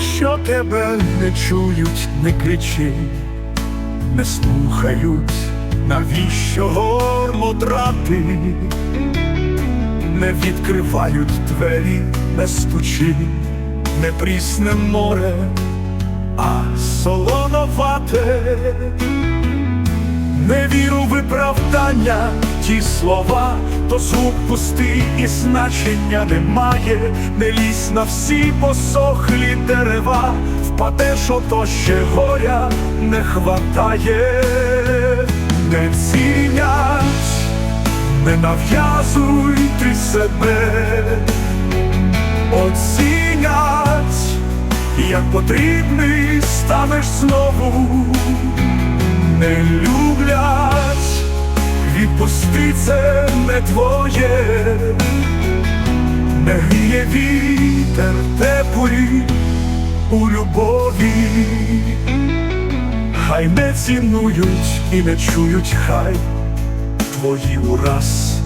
Якщо тебе не чують, не кричи, не слухають, навіщо горло драти, не відкривають двері, не стучи, не прісне море, а солоновате, не віру в виправдання, ті слова, то звук пустий і значення немає, не лізь на всі посохлі дерева, впадеш, ото ще горя не хватає, не цінять, не нав'язуй ти себе, оцінять, як потрібний станеш знову. Не відпусти це не твоє, не гріє вітер теплий у любові, хай не цінують і не чують, хай твої ураз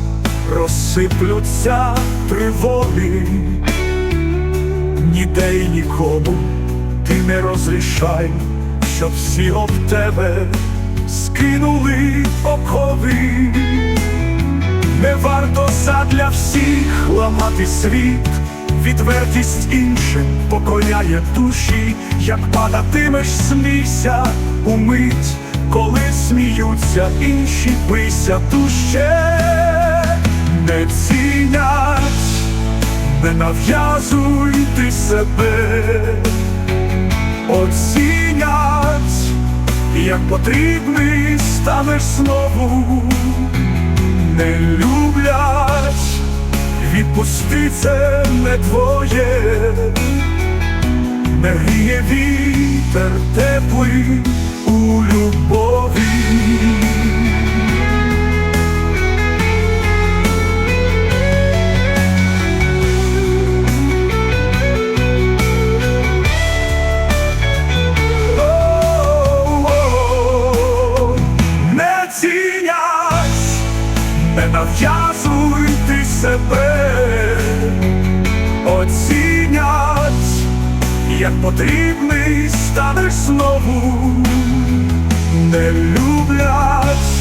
розсиплються тривоги, ніде й нікому ти не розрішай, щоб всі об тебе скинули окови. Не варто задля всіх ламати світ, відвертість іншим покоряє душі, як падатимеш, смійся умить, коли сміються інші, бийся дужче, не цінять, не нав'язуй ти себе, оцінять як потрібний станеш знову, не люблять, відпусти це не твоє, не гріє вітер теплий у любові. Не нав'язуй ти себе, оцінять, як потрібний станеш знову, не люблять,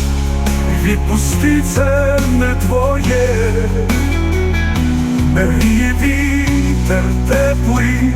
відпусти це не твоє, не гріє вітер теплий